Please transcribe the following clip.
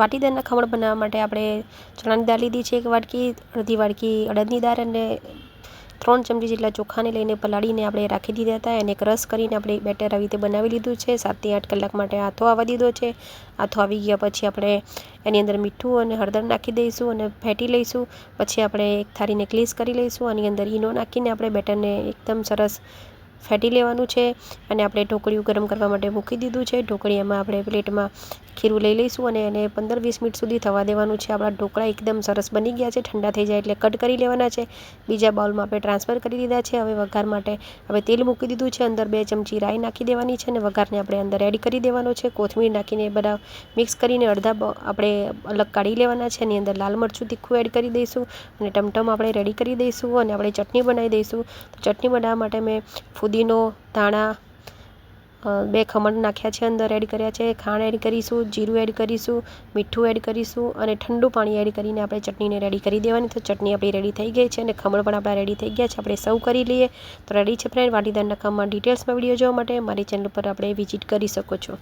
વાટીદારના ખમણ બનાવવા માટે આપણે ચણાની દાળ લીધી છે એક વાટકી, અડધી વાટકી અડદની દાળ અને ત્રણ ચમચી જેટલા ચોખાને લઈને પલાળીને આપણે રાખી દીધા હતા એને ક્રશ કરીને આપણે બેટર આવી રીતે બનાવી લીધું છે. સાતથી આઠ કલાક માટે આથો આવવા દીધો છે. આથો આવી ગયા પછી આપણે એની અંદર મીઠું અને હળદર નાખી દઈશું અને ફેટી લઈશું. પછી આપણે એક થાળીને ક્લીસ કરી લઈશું. આની અંદર ઈનો નાખીને આપણે બેટરને એકદમ સરસ ફેટી લેવાનું છે અને આપણે ઢોકળીયું ગરમ કરવા માટે મૂકી દીધું છે. ઢોકળીયામાં આપણે પ્લેટમાં ખીરું લઈ લઈશું અને એને પંદર વીસ મિનિટ સુધી થવા દેવાનું છે. આપણા ઢોકળા એકદમ સરસ બની ગયા છે, ઠંડા થઈ જાય એટલે કટ કરી લેવાના છે. બીજા બાઉલમાં આપણે ટ્રાન્સફર કરી દીધા છે. હવે વઘાર માટે હવે તેલ મૂકી દીધું છે. અંદર બે ચમચી રાઈ નાખી દેવાની છે અને વઘારને આપણે અંદર એડ કરી દેવાનો છે. કોથમીર નાખીને બધા મિક્સ કરીને અડધા આપણે અલગ કાઢી લેવાના છે. એની અંદર લાલ મરચું તીખું એડ કરી દઈશું અને ટમટમ આપણે રેડી કરી દઈશું અને આપણે ચટણી બનાવી દઈશું. તો ચટણી બનાવવા માટે મેં ફુદીનો ધાણા બે ખમણ નાખ્યા છે અંદર એડ કર્યા છે. ખાંડ એડ કરીશું, જીરું એડ કરીશું, મીઠું એડ કરીશું અને ઠંડુ પાણી એડ કરીને આપણે ચટણીને રેડી કરી દેવાની. તો ચટણી આપણી રેડી થઈ ગઈ છે અને ખમણ પણ આપણા રેડી થઈ ગયા છે. આપણે સર્વ કરી લઈએ. તો રેડી છે ફ્રેન્ડ વાટીદારના ખમણ ડિટેલ્સમાં વીડિયો જોવા માટે મારી ચેનલ પર આપણે વિઝિટ કરી શકો છો.